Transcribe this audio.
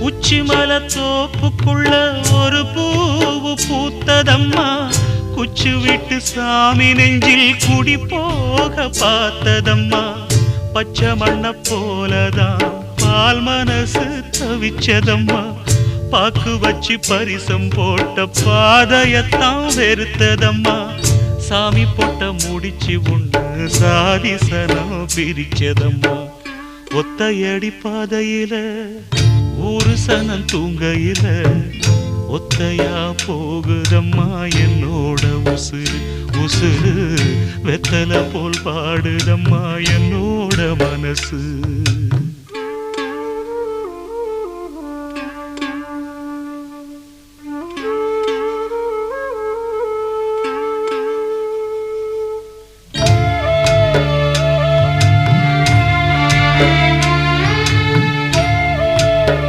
உச்சிமல தோப்புக்குள்ள ஒரு பூவு பூத்ததம்மா. குச்சு விட்டு சாமி நெஞ்சில் குடி போக பார்த்ததம்மா. பச்சை மண்ண போலதான் பால் மனசு தவிச்சதம்மா. பாக்கு வச்சு பரிசம் போட்ட பாதையத்தான் வெறுத்ததம்மா. சாமி போட்ட முடிச்சு உண்டு சாதிசனம் பிரிச்சதம்மா. ஒத்தையடி பாதையில ஊரு சனம் தூங்கையில ஒத்தையா போகுதம்மா என்னோட உசுறு உசுறு. வெத்தலை போல் பாடுதம்மா என்னோட மனசு.